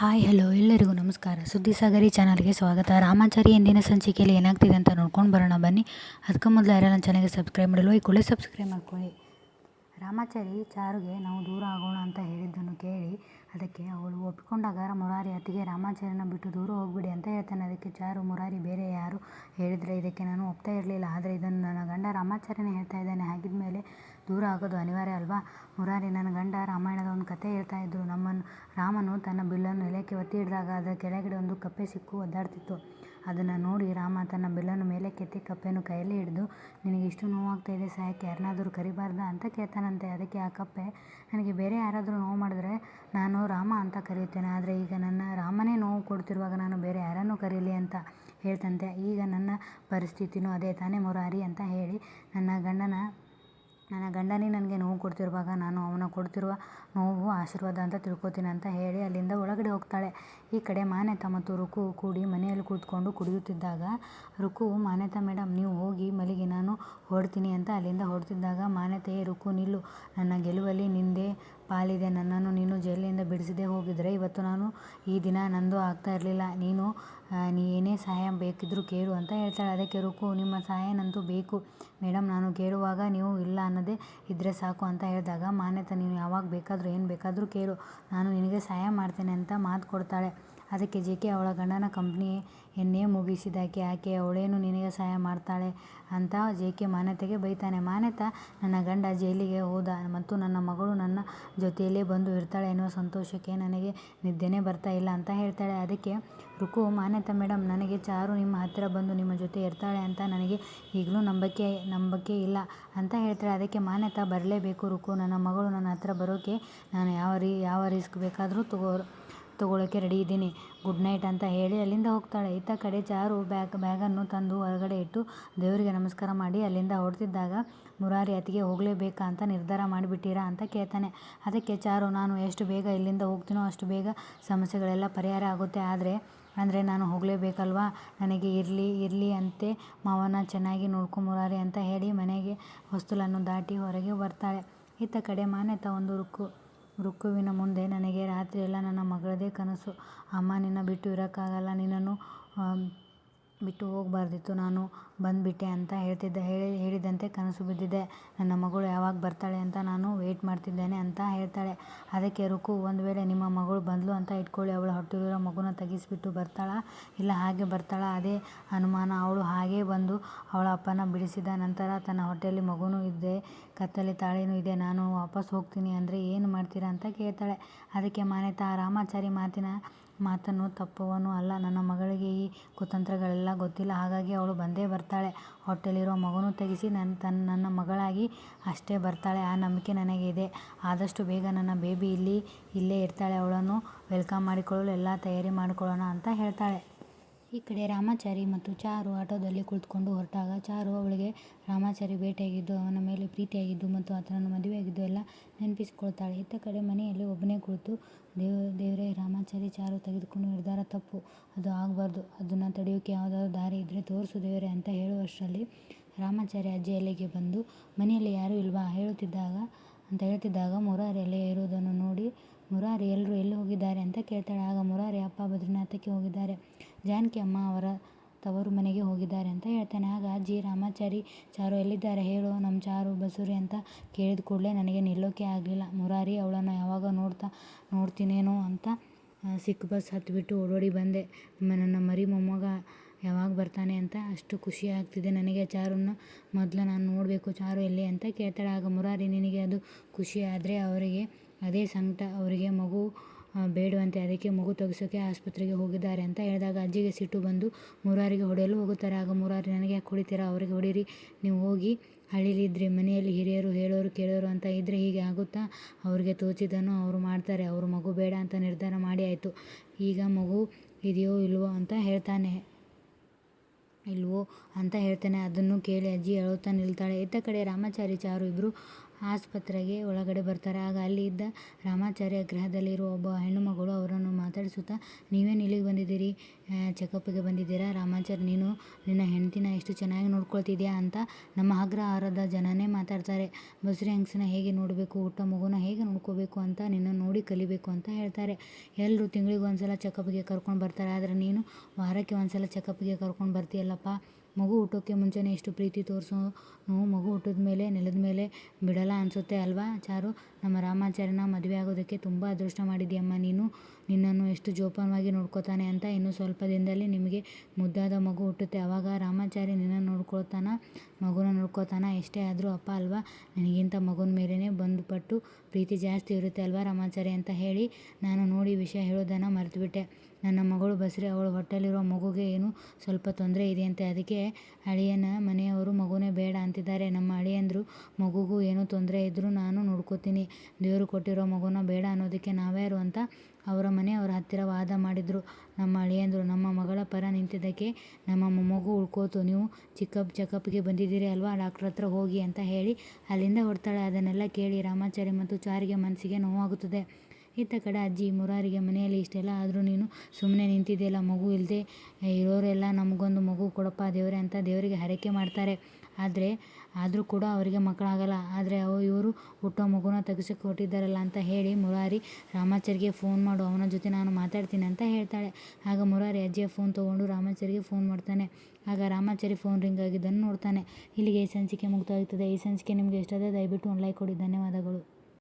Hi, hello, ಎಲ್ಲರಿಗೂ ನಮಸ್ಕಾರ. ಸುದ್ದಿ ಸಾಗರಿ ಚಾನಲ್ಗೆ ಸ್ವಾಗತ. ರಾಮಾಚಾರಿ ಎಂದಿನ ಸಂಚಿಕೆಯಲ್ಲಿ ಏನಾಗ್ತಿದೆ ಅಂತ ನೋಡ್ಕೊಂಡು ಬರೋಣ. ಬನ್ನಿ. ಅದಕ್ಕೆ ಮೊದಲು ಯಾರು ನನ್ನ ಚಾನಲ್ಗೆ ಸಬ್ಸ್ಕ್ರೈಬ್ ಮಾಡಲು ಈ ಕೂಡಲೇ ಸಬ್ಸ್ಕ್ರೈಬ್ ಮಾಡ್ಕೊಳ್ಳಿ. ರಾಮಾಚಾರಿ ಚಾರುಗೆ ನಾವು ದೂರ ಆಗೋಣ ಅಂತ ಹೇಳಿದ್ದನ್ನು ಕೇಳಿ ಅದಕ್ಕೆ ಅವಳು ಒಪ್ಪಿಕೊಂಡಾಗ ಮುರಾರಿ ಅತ್ತಿಗೆ ರಾಮಾಚಾರ್ಯನ ಬಿಟ್ಟು ದೂರ ಹೋಗ್ಬಿಡಿ ಅಂತ ಹೇಳ್ತಾನೆ. ಅದಕ್ಕೆ ಚಾರು, ಮುರಾರಿ, ಬೇರೆ ಯಾರು ಹೇಳಿದರೆ ಇದಕ್ಕೆ ನಾನು ಒಪ್ತಾ ಇರಲಿಲ್ಲ. ಆದರೆ ಇದನ್ನು ನನ್ನ ಗಂಡ ರಾಮಾಚಾರ್ಯನ ಹೇಳ್ತಾ ಇದ್ದಾನೆ. ಹಾಗಿದ್ಮೇಲೆ ದೂರ ಆಗೋದು ಅನಿವಾರ್ಯ ಅಲ್ವಾ? ಮುರಾರಿ, ನನ್ನ ಗಂಡ ರಾಮಾಯಣದ ಒಂದು ಕಥೆ ಹೇಳ್ತಾ ನಮ್ಮನ್ನು ರಾಮನು ತನ್ನ ಬಿಲ್ಲನ್ನು ನೆಲಕ್ಕೆ ಒತ್ತಿ ಹಿಡಿದಾಗ ಅದರ ಕೆಳಗಡೆ ಒಂದು ಕಪ್ಪೆ ಸಿಕ್ಕು ಒದ್ದಾಡ್ತಿತ್ತು. ಅದನ್ನು ನೋಡಿ ರಾಮ ತನ್ನ ಬಿಲ್ಲನ್ನು ಮೇಲಕ್ಕೆತ್ತಿ ಕಪ್ಪೆಯನ್ನು ಕೈಯಲ್ಲಿ ಹಿಡಿದು, ನಿನಗೆ ಇಷ್ಟು ನೋವಾಗ್ತಾ ಇದೆ ಸಾಯಕ್ಕೆ ಯಾರನ್ನಾದರೂ ಕರಿಬಾರ್ದ? ಅಂತ ಕೇಳ್ತಾನಂತೆ. ಅದಕ್ಕೆ ಆ ಕಪ್ಪೆ, ನನಗೆ ಬೇರೆ ಯಾರಾದರೂ ನೋವು ಮಾಡಿದ್ರೆ ನಾನು ರಾಮ ಅಂತ ಕರೆಯುತ್ತೇನೆ. ಆದರೆ ಈಗ ನನ್ನ ರಾಮನೇ ನೋವು ಕೊಡ್ತಿರುವಾಗ ನಾನು ಬೇರೆ ಯಾರನ್ನು ಕರೀಲಿ ಅಂತ ಹೇಳ್ತಂತೆ. ಈಗ ನನ್ನ ಪರಿಸ್ಥಿತಿನೂ ಅದೇ ತಾನೇ ಮುರಾರಿ ಅಂತ ಹೇಳಿ, ನನ್ನ ಗಂಡನ ನನ್ನ ಗಂಡನೇ ನನಗೆ ನೋವು ಕೊಡ್ತಿರುವಾಗ ನಾನು ಅವನ ಕೊಡ್ತಿರುವ ನೋವು ಆಶೀರ್ವಾದ ಅಂತ ತಿಳ್ಕೊತೀನಿ ಅಂತ ಹೇಳಿ ಅಲ್ಲಿಂದ ಒಳಗಡೆ ಹೋಗ್ತಾಳೆ. ಈ ಕಡೆ ಮಾನ್ಯತಾ ಮತ್ತು ರುಕು ಕೂಡಿ ಮನೆಯಲ್ಲಿ ಕೂತ್ಕೊಂಡು ಕುಡಿಯುತ್ತಿದ್ದಾಗ, ರುಕು, ಮಾನ್ಯತಾ ಮೇಡಮ್ ನೀವು ಹೋಗಿ ಮಲಗಿ, ನಾನು ಹೊರಡ್ತೀನಿ ಅಂತ ಅಲ್ಲಿಂದ ಹೊರಡ್ತಿದ್ದಾಗ ಮಾನ್ಯತೆ ರುಕು, ನಿಲ್ಲು. ನನ್ನ ಗೆಲುವಲ್ಲಿ ನಿಂದೇ ಪಾಲಿದೆ. ನನ್ನನ್ನು ನೀನು ಜೈಲಿನಿಂದ ಬಿಡಿಸಿದೆ ಹೋಗಿದ್ರೆ ಇವತ್ತು ನಾನು ಈ ದಿನ ನಂದು ಆಗ್ತಾ ಇರಲಿಲ್ಲ. ನೀನು ನೀ ಏನೇ ಸಹಾಯ ಬೇಕಿದ್ದರೂ ಕೇಳು ಅಂತ ಹೇಳ್ತಾಳೆ. ಅದಕ್ಕೆ ರುಕು, ನಿಮ್ಮ ಸಹಾಯ ನಂತೂ ಬೇಕು. ಮೇಡಮ್ ನಾನು ಕೇಳುವಾಗ ನೀವು ಇಲ್ಲ ಅನ್ನೋದೇ ಇದ್ದರೆ ಸಾಕು ಅಂತ ಹೇಳಿದಾಗ, ಮಾನ್ಯತಾ, ನೀನು ಯಾವಾಗ ಬೇಕಾದರೂ, ಏನು ಬೇಕಾದರೂ ಕೇಳು. ನಾನು ನಿನಗೆ ಸಹಾಯ ಮಾಡ್ತೇನೆ ಅಂತ ಮಾತು ಕೊಡ್ತಾಳೆ. ಅದಕ್ಕೆ ಜೆ ಕೆ ಅವಳ ಗಂಡನ ಕಂಪ್ನಿ ಎನ್ನೇ ಮುಗಿಸಿದಾಕೆ ಆಕೆ ಅವಳೇನು ನಿನಗೆ ಸಹಾಯ ಮಾಡ್ತಾಳೆ? ಅಂತ ಜೆ ಕೆ ಮಾನ್ಯತೆಗೆ ಬೈತಾನೆ. ಮಾನ್ಯತಾ, ನನ್ನ ಗಂಡ ಜೈಲಿಗೆ ಹೋದ ಮತ್ತು ನನ್ನ ಮಗಳು ನನ್ನ ಜೊತೆಯಲ್ಲೇ ಬಂದು ಇರ್ತಾಳೆ ಎನ್ನುವ ಸಂತೋಷಕ್ಕೆ ನನಗೆ ನಿದ್ದೆನೇ ಬರ್ತಾ ಇಲ್ಲ ಅಂತ ಹೇಳ್ತಾಳೆ. ಅದಕ್ಕೆ, ರುಕು, ಮಾನ್ಯತಾ ಮೇಡಮ್ ನನಗೆ ಚಾರು ನಿಮ್ಮ ಹತ್ತಿರ ಬಂದು ನಿಮ್ಮ ಜೊತೆ ಇರ್ತಾಳೆ ಅಂತ ನನಗೆ ಈಗಲೂ ನಂಬಿಕೆ ನಂಬಿಕೆ ಇಲ್ಲ ಅಂತ ಹೇಳ್ತಾಳೆ. ಅದಕ್ಕೆ ಮಾನ್ಯತಾ, ಬರಲೇಬೇಕು ರುಕು, ನನ್ನ ಮಗಳು ನನ್ನ ಹತ್ತಿರ ಬರೋಕೆ ನಾನು ಯಾವ ರೀ, ಯಾವ ರಿಸ್ಕ್ ಬೇಕಾದರೂ ತಗೋ ತಗೊಳ್ಳೋಕ್ಕೆ ರೆಡಿ ಇದ್ದೀನಿ. ಗುಡ್ ನೈಟ್ ಅಂತ ಹೇಳಿ ಅಲ್ಲಿಂದ ಹೋಗ್ತಾಳೆ. ಇತ್ತ ಕಡೆ ಚಾರು ಬ್ಯಾಗ್, ಬ್ಯಾಗನ್ನು ತಂದು ಹೊರಗಡೆ ಇಟ್ಟು ದೇವರಿಗೆ ನಮಸ್ಕಾರ ಮಾಡಿ ಅಲ್ಲಿಂದ ಹೊರಡ್ತಿದ್ದಾಗ ಮುರಾರಿ ಅತ್ತಿಗೆ ಹೋಗಲೇಬೇಕಾ ಅಂತ ನಿರ್ಧಾರ ಮಾಡಿಬಿಟ್ಟಿರಾ ಅಂತ ಕೇಳ್ತಾನೆ. ಅದಕ್ಕೆ ಚಾರು, ನಾನು ಎಷ್ಟು ಬೇಗ ಇಲ್ಲಿಂದ ಹೋಗ್ತೀನೋ ಅಷ್ಟು ಬೇಗ ಸಮಸ್ಯೆಗಳೆಲ್ಲ ಪರಿಹಾರ ಆಗುತ್ತೆ. ಆದರೆ, ಅಂದರೆ ನಾನು ಹೋಗಲೇಬೇಕಲ್ವಾ? ನನಗೆ ಇರಲಿ ಇರಲಿ ಅಂತೆ ಮಾವನ ಚೆನ್ನಾಗಿ ನೋಡ್ಕೊ ಮುರಾರಿ ಅಂತ ಹೇಳಿ ಮನೆಗೆ, ಹೊಸ್ತುಲನ್ನು ದಾಟಿ ಹೊರಗೆ ಬರ್ತಾಳೆ. ಇತ್ತ ಕಡೆ ಮಾನ್ಯತ ಒಂದು ರುಕ್ಕು. ರುಕ್ಕುವಿನ ಮುಂದೆ ನನಗೆ ರಾತ್ರಿಯೆಲ್ಲ ನನ್ನ ಮಗಳದೇ ಕನಸು. ಅಮ್ಮ ನಿನ್ನ ಬಿಟ್ಟು ಇರೋಕ್ಕಾಗಲ್ಲ. ನಿನ್ನನ್ನು ಬಿಟ್ಟು ಹೋಗಬಾರ್ದಿತ್ತು. ನಾನು ಬಂದುಬಿಟ್ಟೆ ಅಂತ ಹೇಳ್ತಿದ್ದೆ, ಹೇಳಿ, ಹೇಳಿದಂತೆ ಕನಸು ಬಿದ್ದಿದೆ. ನನ್ನ ಮಗಳು ಯಾವಾಗ ಬರ್ತಾಳೆ ಅಂತ ನಾನು ವೇಟ್ ಮಾಡ್ತಿದ್ದೇನೆ ಅಂತ ಹೇಳ್ತಾಳೆ. ಅದಕ್ಕೆ ರುಕು, ಒಂದು ವೇಳೆ ನಿಮ್ಮ ಮಗಳು ಬಂದಳು ಅಂತ ಇಟ್ಕೊಳ್ಳಿ. ಅವಳು ಹೊಟ್ಟೆಲಿರೋ ಮಗುನ ತೆಗೆಸಿಬಿಟ್ಟು ಬರ್ತಾಳಾ? ಇಲ್ಲ, ಹಾಗೆ ಬರ್ತಾಳಾ? ಅದೇ ಅನುಮಾನ. ಅವಳು ಹಾಗೇ ಬಂದು ಅವಳ ಅಪ್ಪನ ಬಿಡಿಸಿದ ನಂತರ ತನ್ನ ಹೊಟ್ಟೆಯಲ್ಲಿ ಮಗುನೂ ಇದೆ, ಕತ್ತಲೆ ತಾಳಿನೂ ಇದೆ. ನಾನು ವಾಪಸ್ ಹೋಗ್ತೀನಿ ಅಂದರೆ ಏನು ಮಾಡ್ತೀರಾ ಅಂತ ಕೇಳ್ತಾಳೆ. ಅದಕ್ಕೆ ಮಾನ್ಯತಾ, ರಾಮಾಚಾರಿ ಮಾತಿನ ಮಾತನ್ನು ತಪ್ಪುವನು ಅಲ್ಲ. ನನ್ನ ಮಗಳಿಗೆ ಈ ಕುತಂತ್ರಗಳೆಲ್ಲ ಗೊತ್ತಿಲ್ಲ. ಹಾಗಾಗಿ ಅವಳು ಬಂದೇ ಬರ್ತಾಳೆ. ಹೊಟ್ಟೆಲಿರೋ ಮಗುನೂ ತೆಗೆಸಿ ನನ್ನ ತನ್ನ ನನ್ನ ಮಗಳಾಗಿ ಅಷ್ಟೇ ಬರ್ತಾಳೆ. ಆ ನಂಬಿಕೆ ನನಗೆ ಇದೆ ಆದಷ್ಟು ಬೇಗ ನನ್ನ ಬೇಬಿ ಇಲ್ಲಿ, ಇಲ್ಲೇ ಇರ್ತಾಳೆ. ಅವಳನ್ನು ವೆಲ್ಕಮ್ ಮಾಡಿಕೊಳ್ಳಲು, ಎಲ್ಲ ತಯಾರಿ ಮಾಡಿಕೊಳ್ಳೋಣ ಅಂತ ಹೇಳ್ತಾಳೆ. ಈ ಕಡೆ ರಾಮಾಚಾರಿ ಮತ್ತು ಚಾರು ಆಟೋದಲ್ಲಿ ಕುಳಿತುಕೊಂಡು ಹೊರಟಾಗ ಚಾರು ಅವಳಿಗೆ, ರಾಮಾಚಾರಿ ಭೇಟಿಯಾಗಿದ್ದು ಅವನ ಮೇಲೆ ಪ್ರೀತಿಯಾಗಿದ್ದು ಮತ್ತು ಆತನನ್ನು ಮದುವೆಯಾಗಿದ್ದು ಎಲ್ಲ ನೆನಪಿಸಿಕೊಳ್ತಾಳೆ. ಇತ್ತ ಕಡೆ ಮನೆಯಲ್ಲಿ ಒಬ್ಬನೇ ಕುಳಿತು, ದೇವ, ದೇವರೇ, ರಾಮಾಚಾರಿ ಚಾರು ತೆಗೆದುಕೊಂಡು ನಿರ್ಧಾರ ತಪ್ಪು. ಅದು ಆಗಬಾರ್ದು. ಅದನ್ನು ತಡೆಯೋಕೆ ಯಾವುದಾದ್ರು ದಾರಿ ಇದ್ದರೆ ತೋರಿಸು ದೇವರೇ ಅಂತ ಹೇಳುವಷ್ಟರಲ್ಲಿ ರಾಮಾಚಾರಿ ಅಜ್ಜಿ ಅಲ್ಲಿಗೆ ಬಂದು, ಮನೆಯಲ್ಲಿ ಯಾರೂ ಇಲ್ವಾ? ಹೇಳುತ್ತಿದ್ದಾಗ ಅಂತ ಹೇಳ್ತಿದ್ದಾಗ ಮುರಾರಿ ಅಲ್ಲೇ ಇರುವುದನ್ನು ನೋಡಿ, ಮುರಾರಿ ಎಲ್ಲರೂ ಎಲ್ಲಿ ಹೋಗಿದ್ದಾರೆ? ಅಂತ ಕೇಳ್ತಾಳೆ. ಆಗ ಮುರಾರಿ, ಅಪ್ಪ ಬದ್ರಿನಾಥಕ್ಕೆ ಹೋಗಿದ್ದಾರೆ. ಜಾನಕಿ ಅಮ್ಮ ಅವರ ತವರು ಮನೆಗೆ ಹೋಗಿದ್ದಾರೆ ಅಂತ ಹೇಳ್ತಾನೆ. ಆಗ ಅಜ್ಜಿ, ರಾಮಾಚಾರಿ, ಚಾರು ಎಲ್ಲಿದ್ದಾರೆ? ಹೇಳು ನಮ್ಮ ಚಾರು, ಬಸುರಿ ಅಂತ ಕೇಳಿದ ಕೂಡಲೇ ನನಗೆ ನಿಲ್ಲೋಕೆ ಆಗಲಿಲ್ಲ. ಮುರಾರಿ, ಅವಳನ್ನು ಯಾವಾಗ ನೋಡ್ತಾ ನೋಡ್ತೀನೇನೋ ಅಂತ ಸಿಕ್ಕ ಬಸ್ ಹತ್ತಿಬಿಟ್ಟು ಓಡೋಡಿ ಬಂದೆ. ನನ್ನ ಮರಿ ಮೊಮ್ಮಗ ಯಾವಾಗ ಬರ್ತಾನೆ ಅಂತ ಅಷ್ಟು ಖುಷಿ ಆಗ್ತಿದೆ ನನಗೆ. ಚಾರನ್ನು ಮೊದಲು ನಾನು ನೋಡಬೇಕು, ಚಾರು ಎಲ್ಲಿ ಅಂತ ಕೇಳ್ತಾಳೆ. ಆಗ ಮುರಾರಿ, ನಿನಗೆ ಅದು ಖುಷಿ ಆದರೆ ಅವರಿಗೆ, ಅದೇ ಸಂಕಟ, ಅವರಿಗೆ ಮಗು ಬೇಡವಂತೆ ಅದಕ್ಕೆ ಮಗು ತೆಗೆಸೋಕೆ ಆಸ್ಪತ್ರೆಗೆ ಹೋಗಿದ್ದಾರೆ ಅಂತ ಹೇಳಿದಾಗ ಅಜ್ಜಿಗೆ ಸಿಟ್ಟು ಬಂದು ಮುರಾರಿಗೆ ಹೊಡೆಯಲು ಹೋಗುತ್ತಾರೆ. ಆಗ ಮುರಾರಿ, ನನಗೆ ಯಾಕೆ ಹೊಡಿತೀರಾ? ಅವರಿಗೆ ಹೊಡೀರಿ. ನೀವು ಹೋಗಿ ಹಳ್ಳಿಲಿದ್ದರೆ ಮನೆಯಲ್ಲಿ ಹಿರಿಯರು ಹೇಳೋರು ಕೇಳೋರು ಅಂತ ಇದ್ದರೆ ಹೀಗೆ ಆಗುತ್ತಾ? ಅವ್ರಿಗೆ ತೋಚಿದ್ದನ್ನು ಅವರು ಮಾಡ್ತಾರೆ. ಅವರು ಮಗು ಬೇಡ ಅಂತ ನಿರ್ಧಾರ ಮಾಡಿ ಆಯಿತು. ಈಗ ಮಗು ಇದೆಯೋ ಇಲ್ವೋ ಅಂತ ಹೇಳ್ತಾನೆ. ಇಲ್ವೋ ಅಂತ ಹೇಳ್ತಾನೆ. ಅದನ್ನು ಕೇಳಿ ಅಜ್ಜಿ ಹೇಳುತ್ತಾ ನಿಲ್ತಾಳೆ. ಇತ್ತ ಕಡೆ ರಾಮಾಚಾರಿ ಚಾರು ಇಬ್ಬರು ಆಸ್ಪತ್ರೆಗೆ ಒಳಗಡೆ ಬರ್ತಾರೆ. ಆಗ ಅಲ್ಲಿ ಇದ್ದ ರಾಮಾಚಾರ್ಯ ಗೃಹದಲ್ಲಿರುವ ಒಬ್ಬ ಹೆಣ್ಣು ಮಗಳು ಅವರನ್ನು ಮಾತಾಡಿಸುತ್ತಾ ನೀವೇನು ಇಲ್ಲಿಗೆ ಬಂದಿದ್ದೀರಿ? ಚೆಕಪ್ಗೆ ಬಂದಿದ್ದೀರಾ? ರಾಮಾಚಾರ್ಯ, ನೀನು ನಿನ್ನ ಹೆಂಡತಿನ ಎಷ್ಟು ಚೆನ್ನಾಗಿ ನೋಡ್ಕೊಳ್ತಿದ್ಯಾ? ಅಂತ ನಮ್ಮ ಅಗ್ರಹಾರದ ಜನನೇ ಮಾತಾಡ್ತಾರೆ. ಬಸುರಿ ಹೆಂಗಸನ್ನ ಹೇಗೆ ನೋಡಬೇಕು? ಹುಟ್ಟ ಮಗುನ ಹೇಗೆ ನೋಡ್ಕೋಬೇಕು ಅಂತ ನಿನ್ನ ನೋಡಿ ಕಲಿಬೇಕು ಅಂತ ಹೇಳ್ತಾರೆ. ಎಲ್ಲರೂ ತಿಂಗಳಿಗೆ ಒಂದ್ಸಲ ಚೆಕಪ್ಗೆ ಕರ್ಕೊಂಡು ಬರ್ತಾರೆ. ಆದರೆ ನೀನು ವಾರಕ್ಕೆ ಒಂದ್ಸಲ ಚೆಕಪ್ಗೆ ಕರ್ಕೊಂಡು ಬರ್ತೀಯಲ್ಲಪ್ಪ? ಮಗು ಹುಟ್ಟೋಕ್ಕೆ ಮುಂಚೆನೇ ಎಷ್ಟು ಪ್ರೀತಿ ತೋರಿಸೋ ನೋವು ಮಗು ಹುಟ್ಟಿದ ಮೇಲೆ ನೆಲದ ಮೇಲೆ ಬಿಡೋಲ್ಲ ಅನಿಸುತ್ತೆ ಅಲ್ವಾ ಚಾರು? ನಮ್ಮ ರಾಮಾಚಾರ್ಯನ ಮದುವೆ ಆಗೋದಕ್ಕೆ ತುಂಬ ಅದೃಷ್ಟ ಮಾಡಿದೆಯಮ್ಮ ನೀನು ನಿನ್ನನ್ನು ಎಷ್ಟು ಜೋಪಾನವಾಗಿ ನೋಡ್ಕೋತಾನೆ ಅಂತ ಇನ್ನು ಸ್ವಲ್ಪ ದಿನದಲ್ಲಿ ನಿಮಗೆ ಮುದ್ದಾದ ಮಗು ಹುಟ್ಟುತ್ತೆ. ಆವಾಗ ರಾಮಾಚಾರಿ ನಿನ್ನನ್ನು ನೋಡ್ಕೊಳ್ತಾನ, ಮಗುನ ನೋಡ್ಕೋತಾನ ಎಷ್ಟೇ ಆದರೂ ಅಪ್ಪ ಅಲ್ವಾ? ನನಗಿಂತ ಮಗುನ ಮೇಲೇ ಬಂದುಪಟ್ಟು ಪ್ರೀತಿ ಜಾಸ್ತಿ ಇರುತ್ತೆ ಅಲ್ವಾ ರಾಮಾಚಾರಿ ಅಂತ ಹೇಳಿ ನಾನು ನೋಡಿ ವಿಷಯ ಹೇಳೋದನ್ನು ಮರೆತುಬಿಟ್ಟೆ. ನನ್ನ ಮಗಳು ಬಸ್ರಿ, ಅವಳು ಹೊಟ್ಟೆಲಿರೋ ಮಗುಗೆ ಏನು ಸ್ವಲ್ಪ ತೊಂದರೆ ಇದೆಯಂತೆ. ಅದಕ್ಕೆ ಅಳಿಯನ ಮನೆಯವರು ಮಗುನೇ ಬೇಡ ಅಂತಿದ್ದಾರೆ. ನಮ್ಮ ಅಳಿಯಂದರು ಮಗುಗೂ ಏನೋ ತೊಂದರೆ ಇದ್ದರೂ ನಾನು ನೋಡ್ಕೋತೀನಿ. ದೇವರು ಕೊಟ್ಟಿರೋ ಮಗುನ ಬೇಡ ಅನ್ನೋದಕ್ಕೆ ನಾವ್ಯಾರು ಅಂತ ಅವರ ಮನೆಯವರ ಹತ್ತಿರ ವಾದ ಮಾಡಿದರು. ನಮ್ಮ ಅಳಿಯಂದರು, ನಮ್ಮ ಮಗಳ ಪರ ನಿಂತಿದ್ದಕ್ಕೆ ನಮ್ಮ ಮೊಮ್ಮಗು ಉಳ್ಕೋತು. ನೀವು ಚಿಕ್ಕಪ್ ಚೆಕಪ್ಗೆ ಬಂದಿದ್ದೀರಿ ಅಲ್ವಾ? ಡಾಕ್ಟ್ರ್ ಹತ್ರ ಹೋಗಿ ಅಂತ ಹೇಳಿ ಅಲ್ಲಿಂದ ಹೊರಡ್ತಾಳೆ. ಅದನ್ನೆಲ್ಲ ಕೇಳಿ ರಾಮಾಚಾರಿ ಮತ್ತು ಚಾರಿಗೆ ಮನಸ್ಸಿಗೆ ನೋವಾಗುತ್ತದೆ. ಇತ್ತ ಕಡೆ ಅಜ್ಜಿ, ಮುರಾರಿಗೆ ಮನೆಯಲ್ಲಿ ಇಷ್ಟೆಲ್ಲ ಆದರೂ ನೀನು ಸುಮ್ಮನೆ ನಿಂತಿದೆಯಲ್ಲ, ಮಗು ಇಲ್ಲದೆ ಇರೋರೆಲ್ಲ ನಮಗೊಂದು ಮಗು ಕೊಡಪ್ಪ ದೇವರೇ ಅಂತ ದೇವರಿಗೆ ಹರಕೆ ಮಾಡ್ತಾರೆ. ಆದರೆ, ಆದರೂ ಕೂಡ ಅವರಿಗೆ ಮಕ್ಕಳಾಗಲ್ಲ. ಆದರೆ ಅವು ಇವರು ಹುಟ್ಟೋ ಮಗುನ ತೆಗೆಸಿಕೊಟ್ಟಿದ್ದಾರಲ್ಲ ಅಂತ ಹೇಳಿ ಮುರಾರಿ ರಾಮಾಚಾರಿಗೆ ಫೋನ್ ಮಾಡು, ಅವನ ಜೊತೆ ನಾನು ಮಾತಾಡ್ತೀನಿ ಅಂತ ಹೇಳ್ತಾಳೆ. ಆಗ ಮುರಾರಿ ಅಜ್ಜಿಯ ಫೋನ್ ತೊಗೊಂಡು ರಾಮಾಚಾರಿಗೆ ಫೋನ್ ಮಾಡ್ತಾನೆ. ಆಗ ರಾಮಾಚಾರಿ ಫೋನ್ ರಿಂಗ್ ಆಗಿದ್ದನ್ನು ನೋಡ್ತಾನೆ. ಇಲ್ಲಿಗೆ ಈ ಸಂಚಿಕೆ ಮುಕ್ತಾಗುತ್ತದೆ ಈ ಸಂಚಿಕೆ ನಿಮಗೆ ಇಷ್ಟ ಆದರೆ ದಯವಿಟ್ಟು ಒಂದು ಲೈಕ್ ಕೊಡಿ. ಧನ್ಯವಾದಗಳು.